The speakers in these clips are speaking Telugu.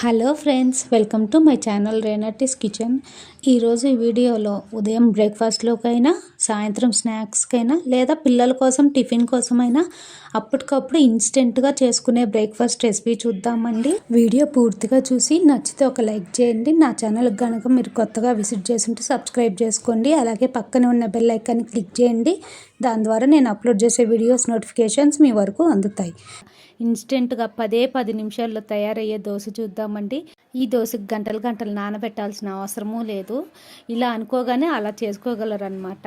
Hello friends welcome to my channel Renati's kitchen. ఈరోజు ఈ వీడియోలో ఉదయం బ్రేక్ఫాస్ట్లోకైనా సాయంత్రం స్నాక్స్కైనా లేదా పిల్లల కోసం టిఫిన్ కోసమైనా అప్పటికప్పుడు ఇన్స్టెంట్గా చేసుకునే బ్రేక్ఫాస్ట్ రెసిపీ చూద్దామండి. వీడియో పూర్తిగా చూసి నచ్చితే ఒక లైక్ చేయండి. నా ఛానల్ కనుక మీరు కొత్తగా విజిట్ చేస్తుంటే సబ్స్క్రైబ్ చేసుకోండి. అలాగే పక్కనే ఉన్న బెల్ ఐకాన్ని క్లిక్ చేయండి. దాని ద్వారా నేను అప్లోడ్ చేసే వీడియోస్ నోటిఫికేషన్స్ మీ వరకు అందుతాయి. ఇన్స్టెంట్గా పదే పది నిమిషాల్లో తయారయ్యే దోశ చూద్దామండి. ఈ దోశకు గంటలు గంటలు నానబెట్టాల్సిన అవసరమూ లేదు. ఇలా అనుకోగానే అలా చేసుకోగలరనమాట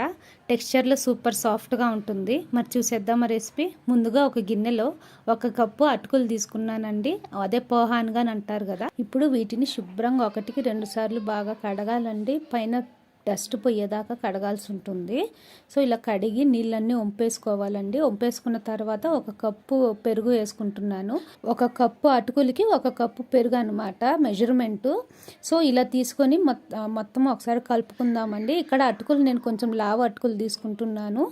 టెక్స్చర్లో సూపర్ సాఫ్ట్గా ఉంటుంది. మరి చూసేద్దామా రెసిపీ. ముందుగా ఒక గిన్నెలో ఒక కప్పు అటుకులు తీసుకున్నానండి. అదే పోహాన్గా అంటారు కదా. ఇప్పుడు వీటిని శుభ్రంగా ఒకటికి రెండు సార్లు బాగా కడగాలండి. పైన డస్ట్ పోయేదాకా కడగాల్సి ఉంటుంది. సో ఇలా కడిగి నీళ్ళన్నీ వంపేసుకోవాలండి. వంపేసుకున్న తర్వాత ఒక కప్పు పెరుగు వేసుకుంటున్నాను. ఒక కప్పు అటుకులకి ఒక కప్పు పెరుగు అనమాట మెజర్మెంటు సో ఇలా తీసుకొని మొత్తం ఒకసారి కలుపుకుందామండి. ఇక్కడ అటుకులు నేను కొంచెం లావు అటుకులు తీసుకుంటున్నాను.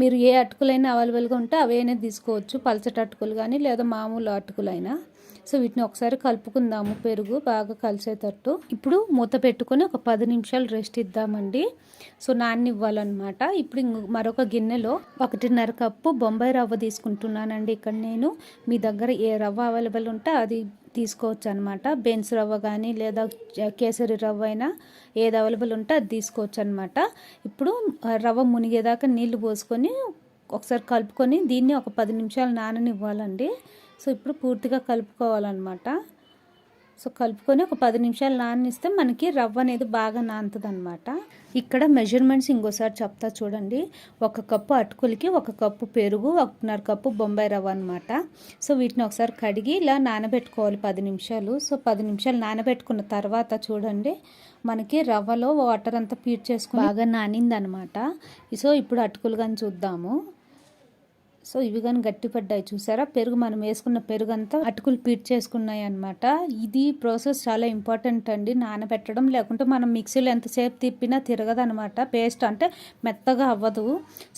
మీరు ఏ అటుకులైనా అవైలబుల్గా ఉంటే అవైనా తీసుకోవచ్చు పలచటి అటుకులు కానీ లేదా మామూలు అటుకులైనా. సో వీటిని ఒకసారి కలుపుకుందాము. పెరుగు బాగా కలిసేటట్టు. ఇప్పుడు మూత పెట్టుకొని ఒక పది నిమిషాలు రెస్ట్ ఇద్దామండి. సో నాన్నివ్వాలన్నమాట ఇప్పుడు మరొక గిన్నెలో ఒకటిన్నర కప్పు బొంబాయి రవ్వ తీసుకుంటున్నానండి. ఇక్కడ నేను మీ దగ్గర ఏ రవ్వ అవైలబుల్ ఉంటే అది తీసుకోవచ్చు అనమాట బెన్స్ రవ్వ కానీ లేదా కేసరి రవ్వ అయినా ఏది అవైలబుల్ ఉంటే అది తీసుకోవచ్చు అనమాట ఇప్పుడు రవ్వ మునిగేదాకా నీళ్ళు పోసుకొని ఒకసారి కలుపుకొని దీన్ని ఒక పది నిమిషాలు నాననివ్వాలండి. సో ఇప్పుడు పూర్తిగా కలుపుకోవాలన్నమాట. సో కలుపుకొని ఒక పది నిమిషాలు నానిస్తే మనకి రవ్వ అనేది బాగా నానుతుంది అనమాట ఇక్కడ మెజర్మెంట్స్ ఇంకోసారి చెప్తా చూడండి. ఒక కప్పు అటుకులకి ఒక కప్పు పెరుగు ఒకటిన్నర కప్పు బొంబాయి రవ్వ అనమాట సో వీటిని ఒకసారి కడిగి ఇలా నానబెట్టుకోవాలి పది నిమిషాలు. సో పది నిమిషాలు నానబెట్టుకున్న తర్వాత చూడండి మనకి రవ్వలో వాటర్ అంతా పీట్ చేసుకుని బాగా నానిందనమాట సో ఇప్పుడు అటుకులు కానీ చూద్దాము. సో ఇవి కానీ గట్టిపడ్డాయి. చూసారా? పెరుగు మనం వేసుకున్న పెరుగు అంతా అటుకులు పీట్ చేసుకున్నాయి అనమాట ఇది ప్రాసెస్ చాలా ఇంపార్టెంట్ అండి. నానబెట్టడం లేకుంటే మనం మిక్సీలో ఎంతసేపు తిప్పినా తిరగదనమాట పేస్ట్ అంటే మెత్తగా అవ్వదు.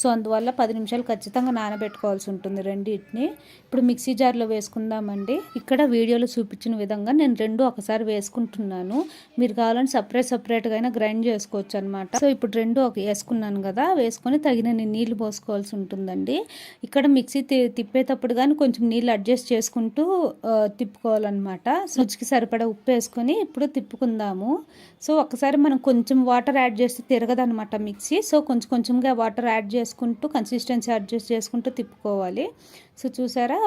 సో అందువల్ల పది నిమిషాలు ఖచ్చితంగా నానబెట్టుకోవాల్సి ఉంటుంది రెండింటిని. ఇప్పుడు మిక్సీ జార్లో వేసుకుందామండి. ఇక్కడ వీడియోలో చూపించిన విధంగా నేను రెండు ఒకసారి వేసుకుంటున్నాను. మీరు కావాలని సపరేట్ సపరేట్గా అయినా గ్రైండ్ చేసుకోవచ్చు అనమాట సో ఇప్పుడు రెండు ఒక వేసుకున్నాను కదా. వేసుకొని తగిన నీళ్ళు పోసుకోవాల్సి ఉంటుందండి. ఇక్కడ ఇక్కడ మిక్సీ తిప్పేటప్పుడు కానీ కొంచెం నీళ్ళు అడ్జస్ట్ చేసుకుంటూ తిప్పుకోవాలన్నమాట. రుచికి సరిపడా ఉప్పు వేసుకొని ఇప్పుడు తిప్పుకుందాము. సో ఒకసారి మనం కొంచెం వాటర్ యాడ్ చేస్తే తిరగదనమాట మిక్సీ. సో కొంచెం కొంచెంగా వాటర్ యాడ్ చేసుకుంటూ కన్సిస్టెన్సీ అడ్జస్ట్ చేసుకుంటూ తిప్పుకోవాలి. సో చూసారా?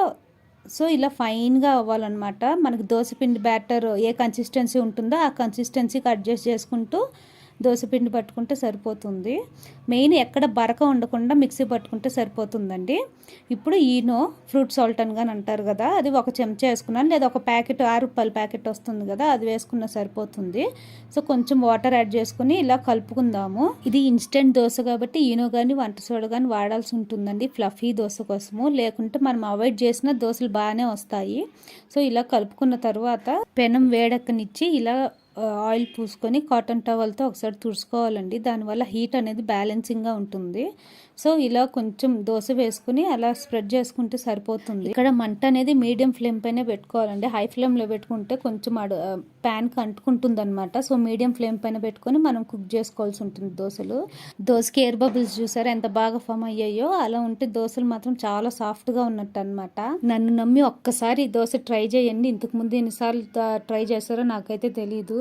సో ఇలా ఫైన్గా అవ్వాలన్నమాట. మనకి దోశపిండి బ్యాటర్ ఏ కన్సిస్టెన్సీ ఉంటుందో ఆ కన్సిస్టెన్సీకి అడ్జస్ట్ చేసుకుంటూ దోశపిండి పట్టుకుంటే సరిపోతుంది. మెయిన్ ఎక్కడ బరక ఉండకుండా మిక్సీ పట్టుకుంటే సరిపోతుందండి. ఇప్పుడు ఈనో ఫ్రూట్ సాల్ట్ అని కానీ అంటారు కదా అది ఒక చెంచా వేసుకున్నాను. లేదా ఒక ప్యాకెట్ ఆరు రూపాయల ప్యాకెట్ వస్తుంది కదా అది వేసుకున్న సరిపోతుంది. సో కొంచెం వాటర్ యాడ్ చేసుకుని ఇలా కలుపుకుందాము. ఇది ఇన్స్టెంట్ దోశ కాబట్టి ఈనో కానీ వంట సోడ కానీ వాడాల్సి ఉంటుందండి ఫ్లఫీ దోశ కోసము. లేకుంటే మనం అవాయిడ్ చేసిన దోశలు బాగానే వస్తాయి. సో ఇలా కలుపుకున్న తర్వాత పెనం వేడెక్కనిచ్చి ఇలా ఆయిల్ పూసుకొని కాటన్ టవల్తో ఒకసారి తుడుచుకోవాలండి. దానివల్ల హీట్ అనేది బ్యాలెన్సింగ్గా ఉంటుంది. సో ఇలా కొంచెం దోశ వేసుకుని అలా స్ప్రెడ్ చేసుకుంటే సరిపోతుంది. ఇక్కడ మంట అనేది మీడియం ఫ్లేమ్ పైన పెట్టుకోవాలండి. హై ఫ్లేమ్లో పెట్టుకుంటే కొంచెం అడు ప్యాన్కి అంటుకుంటుంది అనమాట సో మీడియం ఫ్లేమ్ పైన పెట్టుకొని మనం కుక్ చేసుకోవాల్సి ఉంటుంది దోశలు. దోశకి ఎయిర్ బబుల్స్ చూసారా? ఎంత బాగా ఫామ్ అయ్యాయో. అలా ఉంటే దోశలు మాత్రం చాలా సాఫ్ట్గా ఉన్నట్టు అనమాట నన్ను నమ్మి ఒక్కసారి దోశ ట్రై చేయండి. ఇంతకుముందు ఎన్నిసార్లు ట్రై చేశారో నాకైతే తెలియదు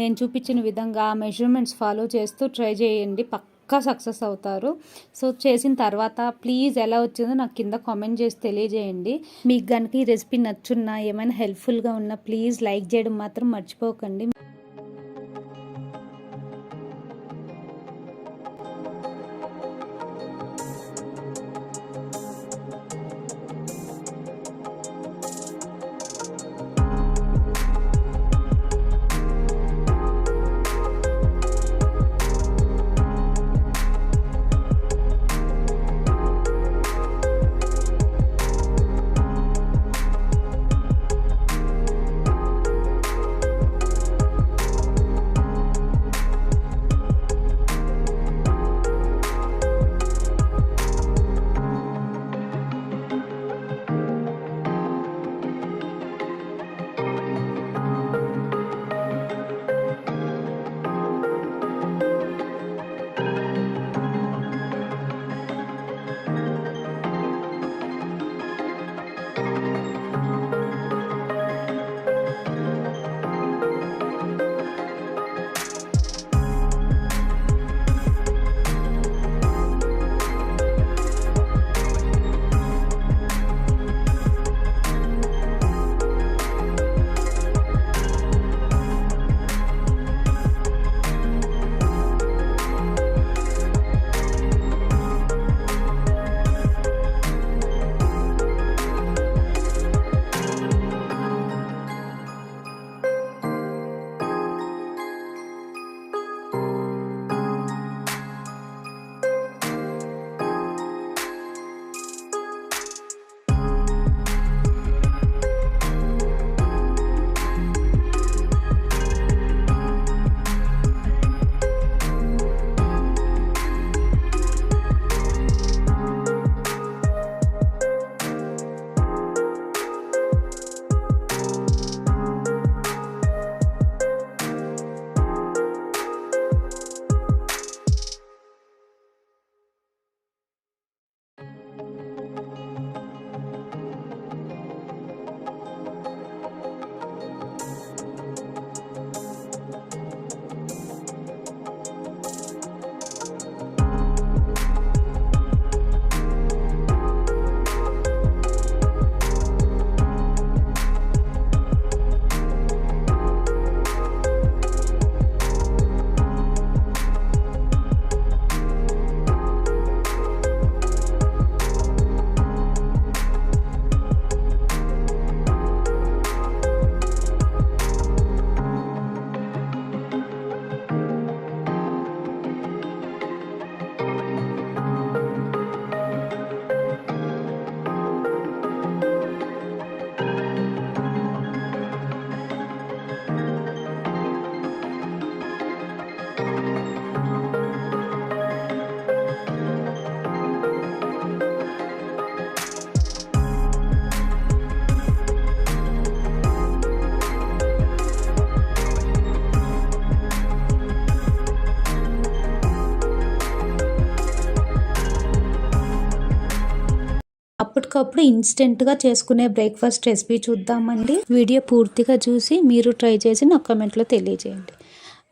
నేను చూపించిన విధంగా ఆ మెజర్మెంట్స్ ఫాలో చేస్తూ ట్రై చేయండి. పక్క పక్కా సక్సెస్ అవుతారు. సో చేసిన తర్వాత ప్లీజ్ ఎలా వచ్చిందో నాకు కింద కామెంట్ చేసి తెలియజేయండి. మీకు కనుక ఈ రెసిపీ నచ్చున్నా ఏమైనా హెల్ప్ఫుల్గా ఉన్నా ప్లీజ్ లైక్ చేయడం మాత్రం మర్చిపోకండి. అప్పటికప్పుడు ఇన్స్టెంట్గా చేసుకునే బ్రేక్ఫాస్ట్ రెసిపీ చూద్దామండి. వీడియో పూర్తిగా చూసి మీరు ట్రై చేసి నాకు కామెంట్లో తెలియజేయండి.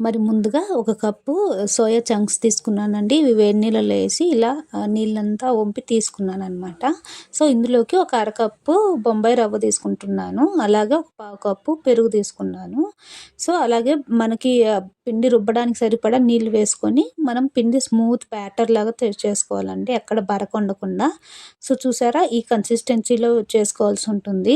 మరి ముందుగా ఒక కప్పు సోయా చంక్స్ తీసుకున్నానండి. ఇవి వేడి నీళ్ళలో వేసి ఇలా నీళ్ళంతా వంపి తీసుకున్నాను అనమాట సో ఇందులోకి ఒక అరకప్పు బొంబాయి రవ్వ తీసుకుంటున్నాను. అలాగే ఒక పావు కప్పు పెరుగు తీసుకున్నాను. సో అలాగే మనకి పిండి రుబ్బడానికి సరిపడా నీళ్ళు వేసుకొని మనం పిండి స్మూత్ బ్యాటర్ లాగా చేసుకోవాలండి. ఎక్కడ బరకొండకుండా సో చూసారా? ఈ కన్సిస్టెన్సీలో చేసుకోవాల్సి ఉంటుంది.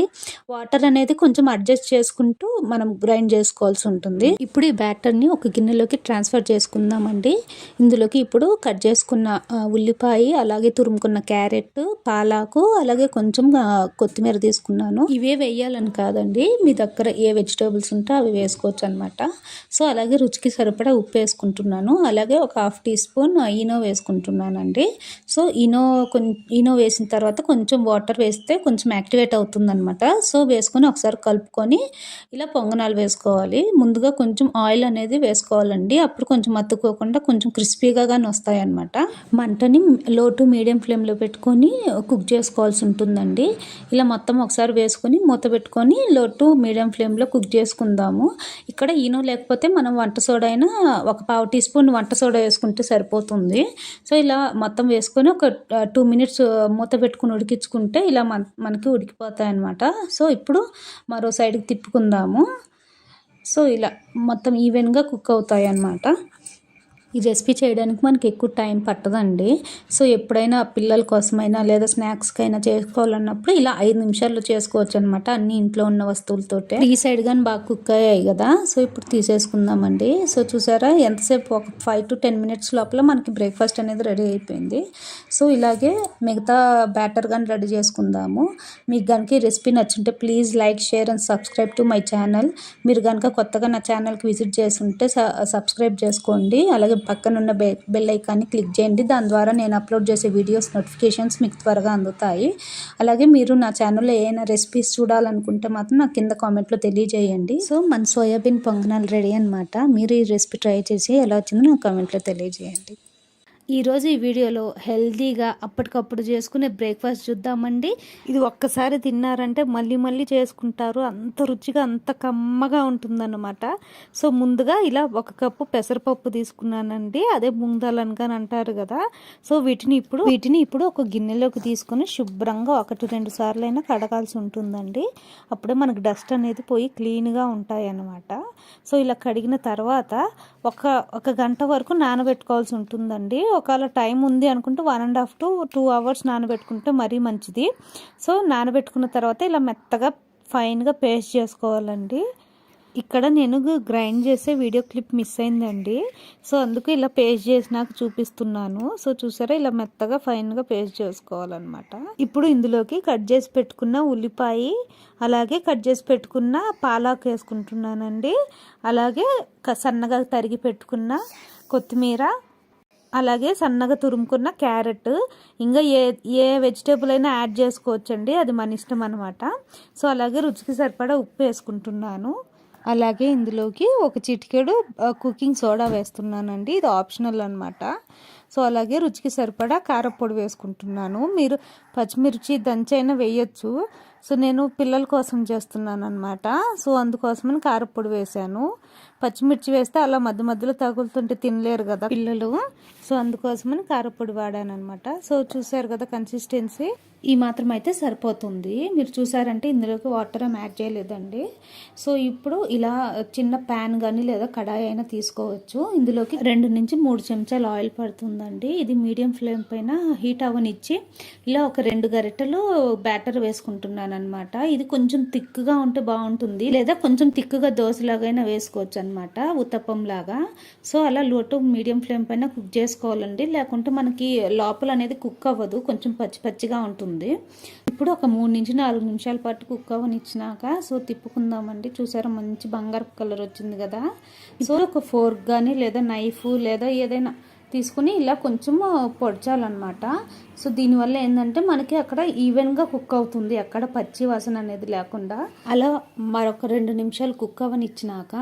వాటర్ అనేది కొంచెం అడ్జస్ట్ చేసుకుంటూ మనం గ్రైండ్ చేసుకోవాల్సి ఉంటుంది. ఇప్పుడు ఈ బ్యాటర్ని ఒక గిన్నెలోకి ట్రాన్స్ఫర్ చేసుకుందామండి. ఇందులోకి ఇప్పుడు కట్ చేసుకున్న ఉల్లిపాయ అలాగే తురుముకున్న క్యారెట్ పాలాకు అలాగే కొంచెం కొత్తిమీర తీసుకున్నాను. ఇవే వేయాలని కాదండి. మీ దగ్గర ఏ వెజిటేబుల్స్ ఉంటే అవి వేసుకోవచ్చు అనమాట సో అలాగే రుచి రుచికి సరిపడా ఉప్పు వేసుకుంటున్నాను. అలాగే ఒక హాఫ్ టీ స్పూన్ ఈనో వేసుకుంటున్నానండి. సో ఈనో కొంచెం ఈనో వేసిన తర్వాత కొంచెం వాటర్ వేస్తే కొంచెం యాక్టివేట్ అవుతుందనమాట సో వేసుకొని ఒకసారి కలుపుకొని ఇలా పొంగనాలు వేసుకోవాలి. ముందుగా కొంచెం ఆయిల్ అనేది వేసుకోవాలండి. అప్పుడు కొంచెం అత్తుకోకుండా కొంచెం క్రిస్పీగా కానీ వస్తాయన్నమాట. మంటని లో టు మీడియం ఫ్లేమ్లో పెట్టుకొని కుక్ చేసుకోవాల్సి ఉంటుందండి. ఇలా మొత్తం ఒకసారి వేసుకొని మూత పెట్టుకొని లో టు మీడియం ఫ్లేమ్లో కుక్ చేసుకుందాము. ఇక్కడ ఈనో లేకపోతే మనం వంట సోడా అయినా ఒక పావు టీ స్పూన్ వంట సోడా వేసుకుంటే సరిపోతుంది. సో ఇలా మొత్తం వేసుకొని ఒక టూ మినిట్స్ మూత పెట్టుకుని ఉడికించుకుంటే ఇలా మన మనకి ఉడికిపోతాయి అన్నమాట సో ఇప్పుడు మరో సైడ్కి తిప్పుకుందాము. సో ఇలా మొత్తం ఈవెన్గా కుక్ అవుతాయి అన్నమాట ఈ రెసిపీ చేయడానికి మనకి ఎక్కువ టైం పట్టదండి. సో ఎప్పుడైనా పిల్లల కోసమైనా లేదా స్నాక్స్కైనా చేసుకోవాలన్నప్పుడు ఇలా ఐదు నిమిషాల్లో చేసుకోవచ్చు అనమాట అన్ని ఇంట్లో ఉన్న వస్తువులతోటే. ఈ సైడ్ కానీ బాగా కుక్ అయ్యాయి కదా సో ఇప్పుడు తీసేసుకుందామండి. సో చూసారా ఎంతసేపు ఒక ఫైవ్ టు టెన్ మినిట్స్ లోపల మనకి బ్రేక్ఫాస్ట్ అనేది రెడీ అయిపోయింది. సో ఇలాగే మిగతా బ్యాటర్ కానీ రెడీ చేసుకుందాము. మీకు కనుక ఈ recipe నచ్చుంటే please like share and subscribe to my channel. మీరు కనుక కొత్తగా నా ఛానల్కి విజిట్ చేసి ఉంటే సబ్స్క్రైబ్ చేసుకోండి. అలాగే పక్కన ఉన్న బె బెల్ ఐకాన్ని క్లిక్ చేయండి. దాని ద్వారా నేను అప్లోడ్ చేసే వీడియోస్ నోటిఫికేషన్స్ మీకు త్వరగా అందుతాయి. అలాగే మీరు నా ఛానల్లో ఏమైనా రెసిపీస్ చూడాలనుకుంటే మాత్రం నాకు కింద కామెంట్లో తెలియజేయండి. సో మన సోయాబీన్ పొంగనాలు రెడీ అనమాట మీరు ఈ రెసిపీ ట్రై చేసి ఎలా వచ్చిందో నాకు కామెంట్లో తెలియజేయండి. ఈరోజు ఈ వీడియోలో హెల్తీగా అప్పటికప్పుడు చేసుకునే బ్రేక్ఫాస్ట్ చూద్దామండి. ఇది ఒక్కసారి తిన్నారంటే మళ్ళీ మళ్ళీ చేసుకుంటారు. అంత రుచిగా అంత కమ్మగా ఉంటుందన్నమాట. సో ముందుగా ఇలా ఒక కప్పు పెసరపప్పు తీసుకున్నానండి. అదే ముందాలనుగా అంటారు కదా. సో వీటిని ఇప్పుడు వీటిని ఇప్పుడు ఒక గిన్నెలోకి తీసుకొని శుభ్రంగా ఒకటి రెండు సార్లు అయినా కడగాల్సి ఉంటుందండి. అప్పుడే మనకు డస్ట్ అనేది పోయి క్లీన్గా ఉంటాయి అన్నమాట సో ఇలా కడిగిన తర్వాత ఒక ఒక గంట వరకు నానబెట్టుకోవాల్సి ఉంటుందండి. ఒకవేళ టైం ఉంది అనుకుంటే one and half to two hours నానబెట్టుకుంటే మరీ మంచిది. సో నానబెట్టుకున్న తర్వాత ఇలా మెత్తగా ఫైన్గా పేస్ట్ చేసుకోవాలండి. ఇక్కడ నేను గ్రైండ్ చేసే వీడియో క్లిప్ మిస్ అయిందండి. సో అందుకు ఇలా పేస్ట్ చేసి నాకు చూపిస్తున్నాను. సో చూసారా? ఇలా మెత్తగా ఫైన్గా పేస్ట్ చేసుకోవాలన్నమాట. ఇప్పుడు ఇందులోకి కట్ చేసి పెట్టుకున్న ఉల్లిపాయ అలాగే కట్ చేసి పెట్టుకున్న పాలాకు వేసుకుంటున్నానండి. అలాగే సన్నగా తరిగి పెట్టుకున్న కొత్తిమీర అలాగే సన్నగా తురుముకున్న క్యారెట్. ఇంకా ఏ ఏ వెజిటేబుల్ అయినా యాడ్ చేసుకోవచ్చండి. అది మన ఇష్టం అనమాట సో అలాగే రుచికి సరిపడా ఉప్పు వేసుకుంటున్నాను. అలాగే ఇందులోకి ఒక చిటికెడు కుకింగ్ సోడా వేస్తున్నానండి. ఇది ఆప్షనల్ అనమాట సో అలాగే రుచికి సరిపడా కారపొడి వేసుకుంటున్నాను. మీరు పచ్చిమిర్చి దంచైనా వేయొచ్చు. సో నేను పిల్లల కోసం చేస్తున్నాను అనమాట సో అందుకోసమని కారపొడి వేశాను. పచ్చిమిర్చి వేస్తే అలా మధ్య మధ్యలో తగులుతుంటే తినలేరు కదా పిల్లలు. సో అందుకోసమని కారపొడి వాడాను అనమాట సో చూసారు కదా కన్సిస్టెన్సీ ఈ మాత్రం అయితే సరిపోతుంది. మీరు చూసారంటే ఇందులోకి వాటర్ ఏం యాడ్ చేయలేదండి. సో ఇప్పుడు ఇలా చిన్న ప్యాన్ కానీ లేదా కడాయి అయినా తీసుకోవచ్చు. ఇందులోకి రెండు నుంచి మూడు చెంచాలు ఆయిల్ పడుతుందండి. ఇది మీడియం ఫ్లేమ్ పైన హీట్ అవనిచ్చి ఇలా ఒక రెండు గరిటెలు బ్యాటర్ వేసుకుంటున్నాను అనమాట ఇది కొంచెం థిక్గా ఉంటే బాగుంటుంది. లేదా కొంచెం థిక్గా దోశలాగైనా వేసుకోవచ్చు అనమాట ఉత్తప్పం లాగా సో అలా లోటు మీడియం ఫ్లేమ్ పైన కుక్ చేసుకోవాలండి. లేకుంటే మనకి లోపల అనేది కుక్ అవ్వదు. కొంచెం పచ్చి పచ్చిగా ఉంటుంది. ఇప్పుడు ఒక మూడు నుంచి నాలుగు నిమిషాల పాటు కుక్ అవ్వనిచ్చినాక సో తిప్పుకుందామండి. చూసారా మంచి బంగారపు కలర్ వచ్చింది కదా. సో ఒక ఫోర్క్ కానీ లేదా నైఫ్ లేదా ఏదైనా తీసుకుని ఇలా కొంచెం పొడిచాలన్నమాట. సో దీనివల్ల ఏంటంటే మనకి అక్కడ ఈవెన్గా కుక్ అవుతుంది. అక్కడ పచ్చి వాసన అనేది లేకుండా. అలా మరొక రెండు నిమిషాలు కుక్ అవ్వనిచ్చినాక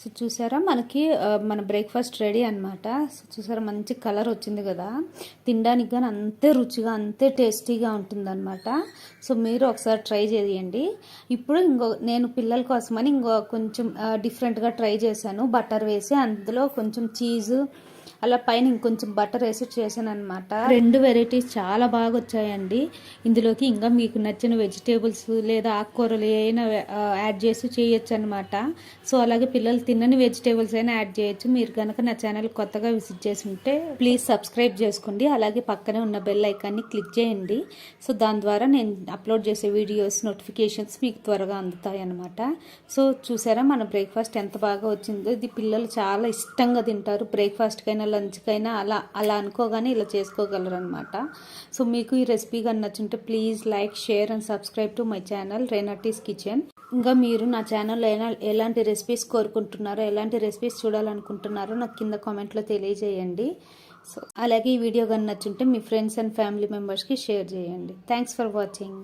సో చూసారా? మనకి మన బ్రేక్ఫాస్ట్ రెడీ అనమాట సో చూసారా? మంచి కలర్ వచ్చింది కదా. తినడానికి కానీ అంతే రుచిగా అంతే టేస్టీగా ఉంటుందన్నమాట. సో మీరు ఒకసారి ట్రై చేయండి. ఇప్పుడు ఇంకో నేను పిల్లల కోసమని ఇంకో కొంచెం డిఫరెంట్గా ట్రై చేశాను. బటర్ వేసి అందులో కొంచెం చీజు అలా పైన ఇంకొంచెం బటర్ వేసి చేశాను అనమాట రెండు వెరైటీస్ చాలా బాగా వచ్చాయండి ఇందులోకి ఇంకా మీకు నచ్చిన వెజిటేబుల్స్ లేదా ఆకుకూరలు ఏమైనా యాడ్ చేసి చేయొచ్చు అనమాట సో అలాగే పిల్లలు తినని వెజిటేబుల్స్ అయినా యాడ్ చేయొచ్చు. మీరు కనుక నా ఛానల్ కొత్తగా విజిట్ చేసి ఉంటే ప్లీజ్ సబ్స్క్రైబ్ చేసుకోండి. అలాగే పక్కనే ఉన్న బెల్ ఐకాన్ని క్లిక్ చేయండి. సో దాని ద్వారా నేను అప్లోడ్ చేసే వీడియోస్ నోటిఫికేషన్స్ మీకు త్వరగా అందుతాయి అనమాట సో చూసారా మన బ్రేక్ఫాస్ట్ ఎంత బాగా వచ్చిందో. ఇది పిల్లలు చాలా ఇష్టంగా తింటారు. బ్రేక్ఫాస్ట్కైనా లంచ్కైనా అలా అలా అనుకోగానే ఇలా చేసుకోగలరు అనమాట సో మీకు ఈ రెసిపీ కానీ నచ్చుంటే please like share and subscribe to my channel Renati's kitchen. ఇంకా మీరు నా ఛానల్లో ఎలా ఎలాంటి రెసిపీస్ కోరుకుంటున్నారో ఎలాంటి రెసిపీస్ చూడాలనుకుంటున్నారో నాకు కింద కామెంట్లో తెలియజేయండి. సో అలాగే ఈ వీడియో కానీ నచ్చుంటే మీ ఫ్రెండ్స్ అండ్ ఫ్యామిలీ మెంబర్స్కి షేర్ చేయండి. Thanks for watching.